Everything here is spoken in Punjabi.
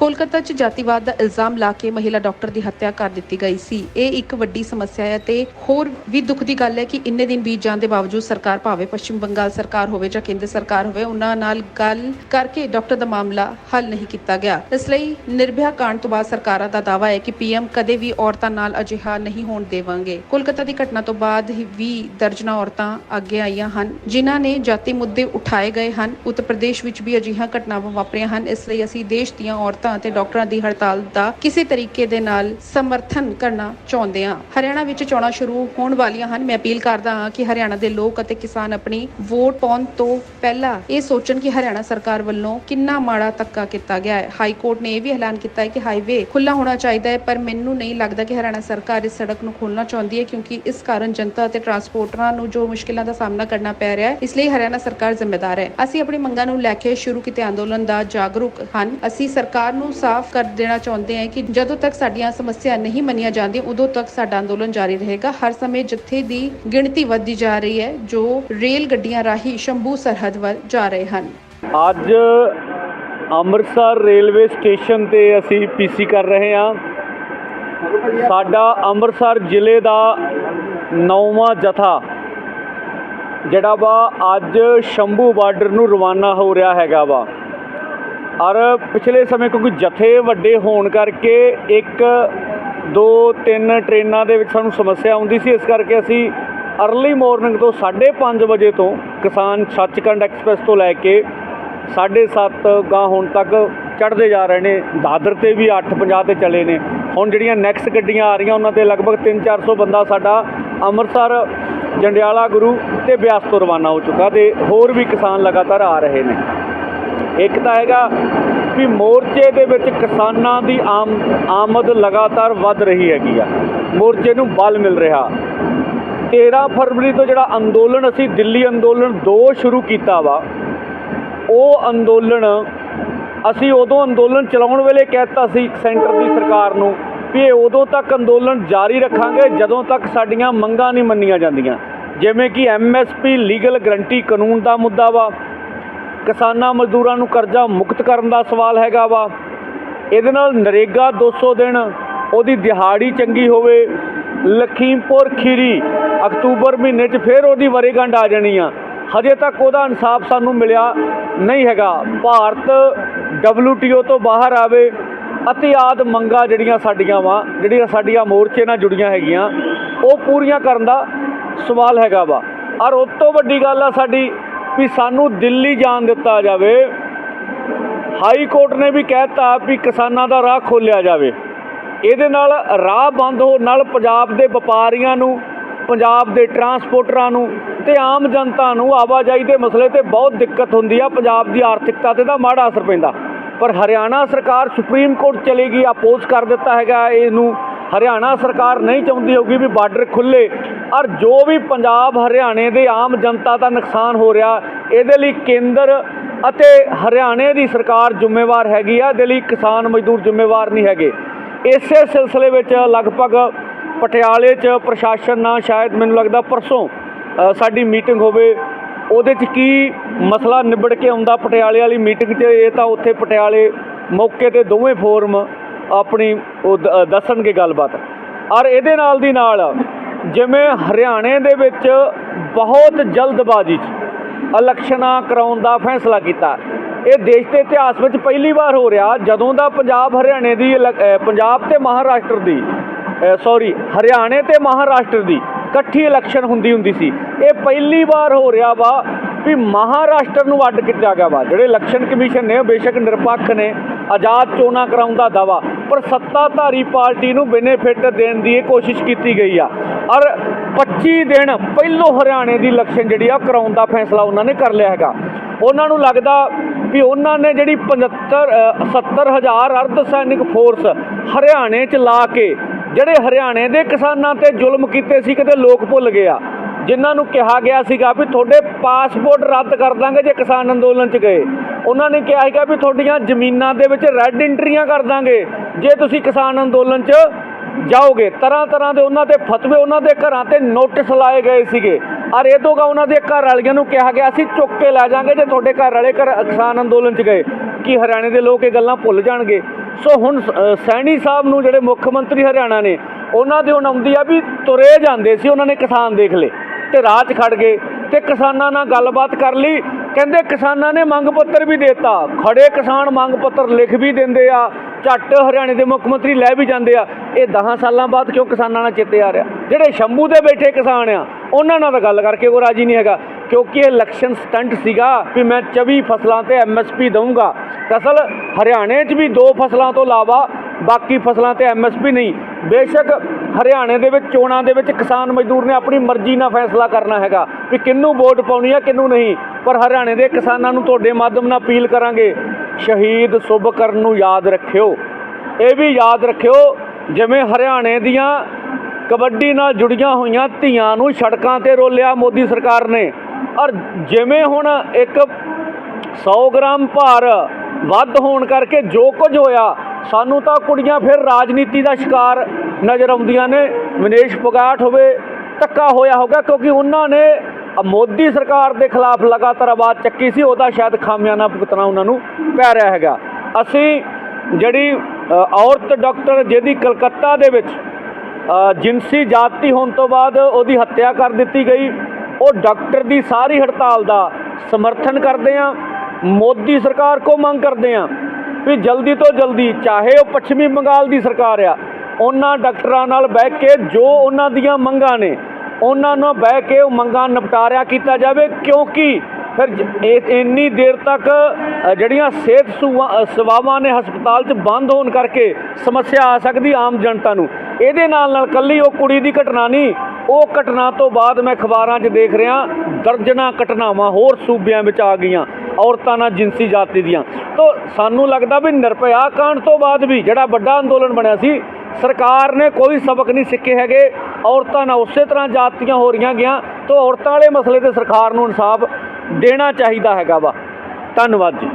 ਕੋਲਕਾਤਾ 'ਚ ਜਾਤੀਵਾਦ ਦਾ ਇਲਜ਼ਾਮ ਲਾ ਕੇ ਮਹਿਲਾ ਡਾਕਟਰ ਦੀ ਹੱਤਿਆ ਕਰ ਦਿੱਤੀ ਗਈ ਸੀ। ਇਹ ਇੱਕ ਵੱਡੀ ਸਮੱਸਿਆ ਹੈ ਤੇ ਹੋਰ ਵੀ ਦੁੱਖ ਦੀ ਗੱਲ ਹੈ ਕਿ ਇੰਨੇ ਦਿਨ ਬੀਤ ਜਾਣ ਦੇ ਬਾਵਜੂਦ ਸਰਕਾਰ ਭਾਵੇਂ ਪੱਛਮੀ ਬੰਗਾਲ ਸਰਕਾਰ ਹੋਵੇ ਜਾਂ ਕੇਂਦਰ ਸਰਕਾਰ ਹੋਵੇ, ਉਹਨਾਂ ਨਾਲ ਗੱਲ ਕਰਕੇ ਡਾਕਟਰ ਦਾ ਮਾਮਲਾ ਹੱਲ ਨਹੀਂ ਕੀਤਾ ਗਿਆ। ਇਸ ਲਈ ਨਿਰਭਇਆ ਕਾਂਡ ਤੋਂ ਬਾਅਦ ਸਰਕਾਰਾਂ ਦਾ ਦਾਅਵਾ ਹੈ ਕਿ ਪੀਐਮ ਕਦੇ ਵੀ ਔਰਤਾਂ ਨਾਲ ਅਜਿਹਾ ਨਹੀਂ ਹੋਣ ਦੇਵਾਂਗੇ। ਕੋਲਕਾਤਾ ਦੀ ਘਟਨਾ ਤੋਂ ਬਾਅਦ ਵੀ ਦਰਜਨਾਂ ਔਰਤਾਂ ਅੱਗੇ ਆਈਆਂ ਹਨ, ਜਿਨ੍ਹਾਂ ਨੇ ਜਾਤੀ ਮੁੱਦੇ ਉਠਾਏ ਗਏ ਹਨ। ਉੱਤਰ ਪ੍ਰਦੇਸ਼ ਵਿੱਚ ਵੀ ਅਜਿਹੀਆਂ ਘਟਨਾਵਾਂ ਵਾਪਰੀਆਂ ਹਨ। ਇਸ ਲਈ ਅਸੀਂ ਦੇਸ਼ ਦੀਆਂ ਔਰਤਾਂ ਅਤੇ ਡਾਕਟਰਾਂ ਦੀ ਹੜਤਾਲ ਦਾ ਕਿਸੇ ਤਰੀਕੇ ਦੇ ਨਾਲ ਸਮਰਥਨ ਕਰਨਾ ਚਾਹੁੰਦੇ ਹਾਂ। ਹਰਿਆਣਾ ਵਿੱਚ ਚੋਣਾਂ ਸ਼ੁਰੂ ਹੋਣ ਵਾਲੀਆਂ ਹਨ। ਮੈਂ ਅਪੀਲ ਕਰਦਾ ਹਾਂ ਕਿ ਹਰਿਆਣਾ ਦੇ ਲੋਕ ਅਤੇ ਕਿਸਾਨ ਆਪਣੀ ਵੋਟ ਪਾਉਣ ਤੋਂ ਪਹਿਲਾਂ ਇਹ ਸੋਚਣ ਕਿ ਹਰਿਆਣਾ ਸਰਕਾਰ ਵੱਲੋਂ ਕਿੰਨਾ ਮਾੜਾ ਧੱਕਾ ਕੀਤਾ ਗਿਆ ਹੈ। ਹਾਈ ਕੋਰਟ ਨੇ ਇਹ ਵੀ ਐਲਾਨ ਕੀਤਾ ਹੈ ਕਿ ਹਾਈਵੇ ਖੁੱਲਾ ਹੋਣਾ ਚਾਹੀਦਾ ਹੈ, ਪਰ ਮੈਨੂੰ ਨਹੀਂ ਲੱਗਦਾ ਕਿ ਹਰਿਆਣਾ ਸਰਕਾਰ ਇਸ ਸੜਕ ਨੂੰ ਖੋਲਣਾ ਚਾਹੁੰਦੀ ਹੈ, ਕਿਉਂਕਿ ਇਸ ਕਾਰਨ ਜਨਤਾ ਅਤੇ ਟਰਾਂਸਪੋਰਟਰਾਂ ਨੂੰ ਜੋ ਮੁਸ਼ਕਿਲਾਂ ਦਾ ਸਾਹਮਣਾ ਕਰਨਾ ਪੈ ਰਿਹਾ ਹੈ, ਇਸ ਲਈ ਹਰਿਆਣਾ ਸਰਕਾਰ ਜ਼ਿੰਮੇਦਾਰ ਹੈ। ਅਸੀਂ ਆਪਣੀ ਮੰਗਾਂ ਨੂੰ ਲੈ ਕੇ ਸ਼ੁਰੂ ਕੀਤੇ ਅੰਦੋਲਨ ਦਾ ਜਾਗਰੂਕ ਹਨ। ਅਸੀਂ ਸਰਕਾਰ ਨੂੰ ਸਾਫ਼ ਕਰ ਦੇਣਾ ਚਾਹੁੰਦੇ ਹਾਂ ਕਿ ਜਦੋਂ ਤੱਕ ਸਾਡੀਆਂ ਸਮੱਸਿਆ ਨਹੀਂ ਮੰਨੀਆਂ ਜਾਂਦੀਆਂ, ਉਦੋਂ ਤੱਕ ਸਾਡਾ ਅੰਦੋਲਨ ਜਾਰੀ ਰਹੇਗਾ। ਹਰ ਸਮੇਂ ਜਥੇ ਦੀ ਗਿਣਤੀ ਵੱਧਦੀ ਜਾ ਰਹੀ ਹੈ, ਜੋ ਰੇਲ ਗੱਡੀਆਂ ਰਾਹੀਂ ਸ਼ੰਭੂ ਸਰਹੱਦ ਵੱਲ ਜਾ ਰਹੇ ਹਨ। ਅੱਜ ਅੰਮ੍ਰਿਤਸਰ ਰੇਲਵੇ ਸਟੇਸ਼ਨ ਤੇ ਅਸੀਂ ਪੀਸੀ ਕਰ ਰਹੇ ਹਾਂ। ਸਾਡਾ ਅੰਮ੍ਰਿਤਸਰ ਜ਼ਿਲ੍ਹੇ ਦਾ ਨੌਵਾਂ ਜਥਾ, ਜਿਹੜਾ ਵਾ ਅੱਜ ਸ਼ੰਭੂ ਬਾਰਡਰ ਨੂੰ ਰਵਾਨਾ ਹੋ ਰਿਹਾ ਹੈਗਾ ਵਾ। ਔਰ ਪਿਛਲੇ ਸਮੇਂ ਕਿਉਂਕਿ ਜਥੇ ਵੱਡੇ ਹੋਣ ਕਰਕੇ ਇੱਕ, ਦੋ, ਤਿੰਨ ਟ੍ਰੇਨਾਂ ਦੇ ਵਿੱਚ ਸਾਨੂੰ ਸਮੱਸਿਆ ਆਉਂਦੀ ਸੀ, ਇਸ ਕਰਕੇ ਅਸੀਂ ਅਰਲੀ ਮਾਰਨਿੰਗ ਤੋਂ 5:30 ਵਜੇ ਤੋਂ ਕਿਸਾਨ ਸੱਚਖੰਡ ਐਕਸਪ੍ਰੈਸ ਤੋਂ ਲੈ ਕੇ 7:30 ਗਾਂ ਹੁਣ ਤੱਕ ਚੜ੍ਹਦੇ ਜਾ ਰਹੇ ਨੇ, ਦਾਦਰ ਤੇ ਵੀ 8:50 ਤੇ ਚਲੇ ਨੇ। ਹੁਣ ਜਿਹੜੀਆਂ ਨੈਕਸਟ ਗੱਡੀਆਂ ਆ ਰਹੀਆਂ, ਉਹਨਾਂ ਤੇ ਲਗਭਗ 3-400 ਬੰਦਾ ਸਾਡਾ ਅੰਮ੍ਰਿਤਸਰ, ਜੰਡਿਆਲਾ ਗੁਰੂ ਤੇ ਬਿਆਸ ਤੋਂ ਰਵਾਨਾ ਹੋ ਚੁੱਕਾ ਤੇ ਹੋਰ ਵੀ ਕਿਸਾਨ ਲਗਾਤਾਰ ਆ ਰਹੇ ਨੇ। ਇੱਕ ਤਾਂ ਹੈਗਾ ਵੀ ਮੋਰਚੇ ਦੇ ਵਿੱਚ ਕਿਸਾਨਾਂ ਦੀ ਆਮ ਆਮਦ ਲਗਾਤਾਰ ਵੱਧ ਰਹੀ ਹੈਗੀ ਆ। ਮੋਰਚੇ ਨੂੰ ਬਲ ਮਿਲ ਰਿਹਾ। 13 ਫਰਵਰੀ ਤੋਂ ਜਿਹੜਾ ਅੰਦੋਲਨ ਅਸੀਂ ਦਿੱਲੀ ਅੰਦੋਲਨ 2 ਸ਼ੁਰੂ ਕੀਤਾ ਵਾ, ਉਹ ਅੰਦੋਲਨ ਅਸੀਂ ਉਦੋਂ ਅੰਦੋਲਨ ਚਲਾਉਣ ਵੇਲੇ ਕਹਿਤਾ ਸੀ ਸੈਂਟਰ ਦੀ ਸਰਕਾਰ ਨੂੰ ਵੀ ਇਹ ਉਦੋਂ ਤੱਕ ਅੰਦੋਲਨ ਜਾਰੀ ਰੱਖਾਂਗੇ ਜਦੋਂ ਤੱਕ ਸਾਡੀਆਂ ਮੰਗਾਂ ਨਹੀਂ ਮੰਨੀਆਂ ਜਾਂਦੀਆਂ। ਜਿਵੇਂ ਕਿ ਐਮਐਸਪੀ ਲੀਗਲ ਗਰੰਟੀ ਕਾਨੂੰਨ ਦਾ ਮੁੱਦਾ ਵਾ ਕਿਸਾਨਾਂ ਮਜ਼ਦੂਰਾਂ ਨੂੰ ਕਰਜ਼ਾ ਮੁਕਤ ਕਰਨ ਦਾ ਸਵਾਲ ਹੈਗਾ ਵਾ। ਇਹਦੇ ਨਾਲ ਨਰੇਗਾ 200 ਦਿਨ, ਉਹਦੀ ਦਿਹਾੜੀ ਚੰਗੀ ਹੋਵੇ। ਲਖੀਮਪੁਰ ਖੀਰੀ ਅਕਤੂਬਰ ਮਹੀਨੇ 'ਚ ਫਿਰ ਉਹਦੀ ਵਰੇਗੰਢ ਆ ਜਾਣੀ ਆ। ਹਜੇ ਤੱਕ ਉਹਦਾ ਇਨਸਾਫ ਸਾਨੂੰ ਮਿਲਿਆ ਨਹੀਂ ਹੈਗਾ। ਭਾਰਤ WTO ਤੋਂ ਬਾਹਰ ਆਵੇ, ਅਤੇ ਆਦ ਮੰਗਾ ਜਿਹੜੀਆਂ ਸਾਡੀਆਂ ਵਾ, ਜਿਹੜੀਆਂ ਸਾਡੀਆਂ ਮੋਰਚੇ ਨਾਲ ਜੁੜੀਆਂ ਹੈਗੀਆਂ, ਉਹ ਪੂਰੀਆਂ ਕਰਨ ਦਾ ਸਵਾਲ ਹੈਗਾ ਵਾ। ਔਰ ਉਸ ਤੋਂ ਵੱਡੀ ਗੱਲ ਆ ਸਾਡੀ ਵੀ ਸਾਨੂੰ ਦਿੱਲੀ ਜਾਣ ਦਿੱਤਾ ਜਾਵੇ। ਹਾਈ ਕੋਰਟ ਨੇ ਵੀ ਕਹਿਤਾ ਵੀ ਕਿਸਾਨਾਂ ਦਾ ਰਾਹ ਖੋਲਿਆ ਜਾਵੇ। ਇਹਦੇ ਨਾਲ ਰਾਹ ਬੰਦ ਹੋਣ ਨਾਲ ਪੰਜਾਬ ਦੇ ਵਪਾਰੀਆਂ ਨੂੰ, ਪੰਜਾਬ ਦੇ ਟਰਾਂਸਪੋਰਟਰਾਂ ਨੂੰ ਤੇ ਆਮ ਜਨਤਾ ਨੂੰ ਆਵਾਜਾਈ ਦੇ ਮਸਲੇ ਤੇ ਬਹੁਤ ਦਿੱਕਤ ਹੁੰਦੀ ਆ। ਪੰਜਾਬ ਦੀ ਆਰਥਿਕਤਾ ਤੇ ਦਾ ਮਾੜਾ ਅਸਰ ਪੈਂਦਾ। ਪਰ ਹਰਿਆਣਾ ਸਰਕਾਰ ਸੁਪਰੀਮ ਕੋਰਟ ਚਲੇਗੀ ਆਪੋਜ਼ ਕਰ ਦਿੱਤਾ ਹੈਗਾ ਇਹਨੂੰ। ਹਰਿਆਣਾ ਸਰਕਾਰ ਨਹੀਂ ਚਾਹੁੰਦੀ ਹੋਗੀ ਵੀ ਬਾਰਡਰ ਖੁੱਲੇ ਔਰ ਜੋ ਵੀ ਪੰਜਾਬ ਹਰਿਆਣੇ ਦੇ ਆਮ ਜਨਤਾ ਦਾ ਨੁਕਸਾਨ ਹੋ ਰਿਹਾ, ਇਹਦੇ ਲਈ ਕੇਂਦਰ ਅਤੇ ਹਰਿਆਣੇ ਦੀ ਸਰਕਾਰ ਜ਼ਿੰਮੇਵਾਰ ਹੈਗੀ ਆ, ਇਹਦੇ ਲਈ ਕਿਸਾਨ ਮਜ਼ਦੂਰ ਜ਼ਿੰਮੇਵਾਰ ਨਹੀਂ ਹੈਗੇ। ਇਸੇ ਸਿਲਸਿਲੇ ਵਿੱਚ ਲਗਭਗ ਪਟਿਆਲੇ 'ਚ ਪ੍ਰਸ਼ਾਸਨ ਨਾਲ ਸ਼ਾਇਦ ਮੈਨੂੰ ਲੱਗਦਾ ਪਰਸੋਂ ਸਾਡੀ ਮੀਟਿੰਗ ਹੋਵੇ, ਉਹਦੇ 'ਚ ਕੀ ਮਸਲਾ ਨਿਬੜ ਕੇ ਆਉਂਦਾ ਪਟਿਆਲੇ ਵਾਲੀ ਮੀਟਿੰਗ 'ਚ, ਇਹ ਤਾਂ ਉੱਥੇ ਪਟਿਆਲੇ ਮੌਕੇ ਤੇ ਦੋਵੇਂ ਫੋਰਮ ਆਪਣੀ ਉਹ ਦ- ਦੱਸਣਗੇ ਗੱਲਬਾਤ। ਔਰ ਇਹਦੇ ਨਾਲ ਦੀ ਨਾਲ ਜਿਵੇਂ ਹਰਿਆਣੇ ਦੇ ਵਿੱਚ ਬਹੁਤ ਜਲਦਬਾਜ਼ੀ 'ਚ ਇਲੈਕਸ਼ਨਾਂ ਕਰਾਉਣ ਦਾ ਫੈਸਲਾ ਕੀਤਾ। ਇਹ ਦੇਸ਼ ਦੇ ਇਤਿਹਾਸ ਵਿੱਚ ਪਹਿਲੀ ਵਾਰ ਹੋ ਰਿਹਾ। ਜਦੋਂ ਦਾ ਪੰਜਾਬ ਹਰਿਆਣੇ ਦੀ ਇਲੈ- ਪੰਜਾਬ ਤੇ ਮਹਾਰਾਸ਼ਟਰ ਦੀ ਸੌਰੀ, ਹਰਿਆਣੇ ਤੇ ਮਹਾਰਾਸ਼ਟਰ ਦੀ ਇਕੱਠੀ ਇਲੈਕਸ਼ਨ ਹੁੰਦੀ ਹੁੰਦੀ ਸੀ। ਇਹ ਪਹਿਲੀ ਵਾਰ ਹੋ ਰਿਹਾ ਵਾ ਵੀ ਮਹਾਰਾਸ਼ਟਰ ਨੂੰ ਅੱਡ ਕੀਤਾ ਗਿਆ ਵਾ। ਜਿਹੜੇ ਇਲੈਕਸ਼ਨ ਕਮਿਸ਼ਨ ਨੇ ਉਹ ਬੇਸ਼ੱਕ ਨਿਰਪੱਖ ਨੇ। ਆਜ਼ਾਦ ਚੋਣਾਂ ਕਰਾਉਣ ਦਾ ਦਾਵਾ ਪਰ ਸੱਤਾਧਾਰੀ ਪਾਰਟੀ ਨੂੰ ਬੈਨੀਫਿਟ ਦੇਣ ਦੀ ਇਹ ਕੋਸ਼ਿਸ਼ ਕੀਤੀ ਗਈ ਆ। ਔਰ 25 ਦਿਨ ਪਹਿਲੋਂ ਹਰਿਆਣੇ ਦੀ ਇਲੈਕਸ਼ਨ ਜਿਹੜੀ ਆ ਉਹ ਕਰਾਉਣ ਦਾ ਫੈਸਲਾ ਉਹਨਾਂ ਨੇ ਕਰ ਲਿਆ ਹੈਗਾ। ਉਹਨਾਂ ਨੂੰ ਲੱਗਦਾ ਵੀ ਉਹਨਾਂ ਨੇ ਜਿਹੜੀ 75 ਅ, 70 ਹਜ਼ਾਰ ਅਰਧ ਸੈਨਿਕ ਫੋਰਸ ਹਰਿਆਣੇ 'ਚ ਲਾ ਕੇ ਜਿਹੜੇ ਹਰਿਆਣੇ ਦੇ ਕਿਸਾਨਾਂ ਤੇ ਜ਼ੁਲਮ ਕੀਤੇ ਸੀ ਕਿਤੇ ਲੋਕ ਭੁੱਲ ਗਏ ਆ। ਜਿਨ੍ਹਾਂ ਨੂੰ ਕਿਹਾ ਗਿਆ ਸੀਗਾ ਵੀ ਤੁਹਾਡੇ ਪਾਸਪੋਰਟ ਰੱਦ ਕਰ ਦਾਂਗੇ ਜੇ ਕਿਸਾਨ ਅੰਦੋਲਨ 'ਚ ਗਏ। ਉਹਨਾਂ ਨੇ ਕਿਹਾ ਸੀਗਾ ਵੀ ਤੁਹਾਡੀਆਂ ਜ਼ਮੀਨਾਂ ਦੇ ਵਿੱਚ ਰੈੱਡ ਐਂਟਰੀਆਂ ਕਰ ਦਾਂਗੇ। ਜੇ ਤੁਸੀਂ ਕਿਸਾਨ ਅੰਦੋਲਨ 'ਚ ਜਾਓਗੇ ਤਰ੍ਹਾਂ ਤਰ੍ਹਾਂ ਦੇ ਉਹਨਾਂ 'ਤੇ ਫਤਵੇ ਉਹਨਾਂ ਦੇ ਘਰਾਂ ਤੇ ਨੋਟਿਸ ਲਾਏ ਗਏ ਸੀਗੇ। ਔਰ ਇਹ ਤੋਂ ਉਹਨਾਂ ਦੇ ਘਰ ਵਾਲੀਆਂ ਨੂੰ ਕਿਹਾ ਗਿਆ ਸੀ, ਚੁੱਕ ਕੇ ਲੈ ਜਾਾਂਗੇ ਜੇ ਤੁਹਾਡੇ ਘਰ ਵਾਲੇ ਘਰ ਕਿਸਾਨ ਅੰਦੋਲਨ 'ਚ ਗਏ। ਕਿ ਹਰਿਆਣੇ ਦੇ ਲੋਕ ਇਹ ਗੱਲਾਂ ਭੁੱਲ ਜਾਣਗੇ? ਸੋ ਹੁਣ ਸ- ਸੈਣੀ ਸਾਹਿਬ ਨੂੰ ਜਿਹੜੇ ਮੁੱਖ ਮੰਤਰੀ ਹਰਿਆਣਾ ਨੇ, ਉਹਨਾਂ ਦੇ ਹੁਣ ਆਉਂਦੀ ਆ ਵੀ ਤੁਰੇ ਜਾਂਦੇ ਸੀ, ਉਹਨਾਂ ਨੇ ਕਿਸਾਨ ਦੇਖ ਲਏ। ਤੇ ਰਾਹ 'ਚ ਖੜ ਗਏ ਤੇ ਕਿਸਾਨਾਂ ਨਾਲ ਗੱਲਬਾਤ ਕਰ ਲਈ। ਕਹਿੰਦੇ ਕਿਸਾਨਾਂ ਨੇ ਮੰਗ ਪੱਤਰ ਵੀ ਦਿੱਤਾ। ਖੜੇ ਕਿਸਾਨ ਮੰਗ ਪੱਤਰ ਲਿਖ ਵੀ ਦਿੰਦੇ ਆ। ਝੱਟ ਹਰਿਆਣੇ ਦੇ ਮੁੱਖ ਮੰਤਰੀ ਲੈ ਵੀ ਜਾਂਦੇ ਆ। ਇਹ 10 ਸਾਲਾਂ ਬਾਅਦ ਕਿਉਂ ਕਿਸਾਨਾਂ ਨਾਲ ਚਿੱਤੇ ਆ ਰਿਹਾ? ਜਿਹੜੇ ਸ਼ੰਭੂ ਦੇ ਬੈਠੇ ਕਿਸਾਨ ਆ, ਉਹਨਾਂ ਨਾਲ ਤਾਂ ਗੱਲ ਕਰਕੇ ਉਹ ਰਾਜੀ ਨਹੀਂ ਹੈਗਾ। ਕਿਉਂਕਿ ਇਹ ਇਲੈਕਸ਼ਨ ਸਟੰਟ ਸੀਗਾ ਵੀ ਮੈਂ 24 ਫਸਲਾਂ ਤੇ ਐਮਐਸਪੀ ਦਊਂਗਾ। ਅਸਲ ਹਰਿਆਣੇ 'ਚ ਵੀ ਦੋ ਫਸਲਾਂ ਤੋਂ ਇਲਾਵਾ ਬਾਕੀ ਫਸਲਾਂ ਤੇ ਐਮਐਸਪੀ ਨਹੀਂ। ਬੇਸ਼ੱਕ ਹਰਿਆਣੇ ਦੇ ਵਿੱਚ, ਚੋਣਾਂ ਦੇ ਵਿੱਚ ਕਿਸਾਨ ਮਜ਼ਦੂਰ ਨੇ ਆਪਣੀ ਮਰਜ਼ੀ ਨਾਲ ਫੈਸਲਾ ਕਰਨਾ ਹੈਗਾ ਵੀ ਕਿਹਨੂੰ ਵੋਟ ਪਾਉਣੀ ਹੈ ਕਿਹਨੂੰ ਨਹੀਂ। ਪਰ ਹਰਿਆਣੇ ਦੇ ਕਿਸਾਨਾਂ ਨੂੰ ਤੁਹਾਡੇ ਮਾਧਿਅਮ ਨਾਲ ਅਪੀਲ ਕਰਾਂਗੇ, ਸ਼ਹੀਦ ਸੁਭਕਰਨ ਨੂੰ ਯਾਦ ਰੱਖਿਓ। ਇਹ ਵੀ ਯਾਦ ਰੱਖਿਓ, ਜਿਵੇਂ ਹਰਿਆਣੇ ਦੀਆਂ ਕਬੱਡੀ ਨਾਲ ਜੁੜੀਆਂ ਹੋਈਆਂ ਧੀਆਂ ਨੂੰ ਸੜਕਾਂ ਤੇ ਰੋਲਿਆ ਮੋਦੀ ਸਰਕਾਰ ਨੇ। ਔਰ ਜਿਵੇਂ ਹੁਣ ਇੱਕ 100 ਗ੍ਰਾਮ ਭਾਰ ਵੱਧ ਹੋਣ ਕਰਕੇ ਜੋ ਕੁਝ ਹੋਇਆ ਸਾਨੂੰ ਤਾਂ ਕੁੜੀਆਂ ਫਿਰ ਰਾਜਨੀਤੀ ਦਾ ਸ਼ਿਕਾਰ ਨਜ਼ਰ ਆਉਂਦੀਆਂ ਨੇ। ਵਿਨੇਸ਼ ਫੋਗਾਟ ਹੋਵੇ ਧੱਕਾ ਹੋਇਆ ਹੋਗਾ ਕਿਉਂਕਿ ਉਹਨਾਂ ਨੇ ਮੋਦੀ ਸਰਕਾਰ ਦੇ ਖਿਲਾਫ ਲਗਾਤਾਰ ਆਵਾਜ਼ ਚੱਕੀ ਸੀ। ਉਹਦਾ ਸ਼ਾਇਦ ਖਾਮਿਆਨਾ ਭੁਗਤਣਾ ਉਹਨਾਂ ਨੂੰ ਪੈ ਰਿਹਾ ਹੈਗਾ। ਅਸੀਂ ਜਿਹੜੀ ਔਰਤ ਡਾਕਟਰ ਜਿਹਦੀ ਕਲਕੱਤਾ ਦੇ ਵਿੱਚ ਅ, ਜਿਨਸੀ ਜਾਤੀ ਹੋਣ ਤੋਂ ਬਾਅਦ ਉਹਦੀ ਹੱਤਿਆ ਕਰ ਦਿੱਤੀ ਗਈ। ਉਹ ਡਾਕਟਰ ਦੀ ਸਾਰੀ ਹੜਤਾਲ ਦਾ ਸਮਰਥਨ ਕਰਦੇ ਆ। ਮੋਦੀ ਸਰਕਾਰ ਕੋ ਮੰਗ ਕਰਦੇ ਆ। ਵੀ ਜਲਦੀ ਤੋਂ ਜਲਦੀ, ਚਾਹੇ ਉਹ ਪੱਛਮੀ ਬੰਗਾਲ ਦੀ ਸਰਕਾਰ ਆ, ਉਹਨਾਂ ਡਾਕਟਰਾਂ ਨਾਲ ਬਹਿ ਕੇ ਜੋ ਉਹਨਾਂ ਦੀਆਂ ਮੰਗਾਂ ਨੇ, ਉਹਨਾਂ ਨਾਲ ਬਹਿ ਕੇ ਉਹ ਮੰਗਾਂ ਨਿਪਟਾਰਿਆ ਕੀਤਾ ਜਾਵੇ, ਕਿਉਂਕਿ ਫਿਰ ਇੰਨੀ ਦੇਰ ਤੱਕ ਜਿਹੜੀਆਂ ਸਿਹਤ ਸੂਆ- ਸੇਵਾਵਾਂ ਨੇ ਹਸਪਤਾਲ 'ਚ ਬੰਦ ਹੋਣ ਕਰਕੇ ਸਮੱਸਿਆ ਆ ਸਕਦੀ ਆਮ ਜਨਤਾ ਨੂੰ। ਇਹਦੇ ਨਾਲ ਨਾਲ ਕੱਲੀ ਉਹ ਕੁੜੀ ਦੀ ਘਟਨਾ ਨਹੀਂ, ਉਹ ਘਟਨਾ ਤੋਂ ਬਾਅਦ ਮੈਂ ਅਖਬਾਰਾਂ 'ਚ ਦੇਖ ਰਿਹਾ, ਦਰਜਨਾਂ ਘਟਨਾਵਾਂ ਹੋਰ ਸੂਬਿਆਂ ਵਿੱਚ ਆ ਗਈਆਂ। ਔਰਤਾਂ ਨਾਲ ਜਿਨਸੀ ਜਾਤੀ ਦੀਆਂ। ਤੋਂ ਸਾਨੂੰ ਲੱਗਦਾ ਵੀ ਨਿਰਭਇਆ ਕਾਂਡ ਤੋਂ ਬਾਅਦ ਵੀ ਜਿਹੜਾ ਵੱਡਾ ਅੰਦੋਲਨ ਬਣਿਆ ਸੀ, ਸਰਕਾਰ ਨੇ ਕੋਈ ਸਬਕ ਨਹੀਂ ਸਿੱਖੇ ਹੈਗੇ। ਔਰਤਾਂ ਨਾਲ ਉਸੇ ਤਰ੍ਹਾਂ ਜਾਤੀਆਂ ਹੋ ਰਹੀਆਂ ਗਿਆ ਤੋਂ ਔਰਤਾਂ ਵਾਲੇ ਮਸਲੇ ਤੇ ਸਰਕਾਰ ਨੂੰ ਇਨਸਾਫ ਦੇਣਾ ਚਾਹੀਦਾ ਹੈਗਾ ਵਾ। ਧੰਨਵਾਦ ਜੀ।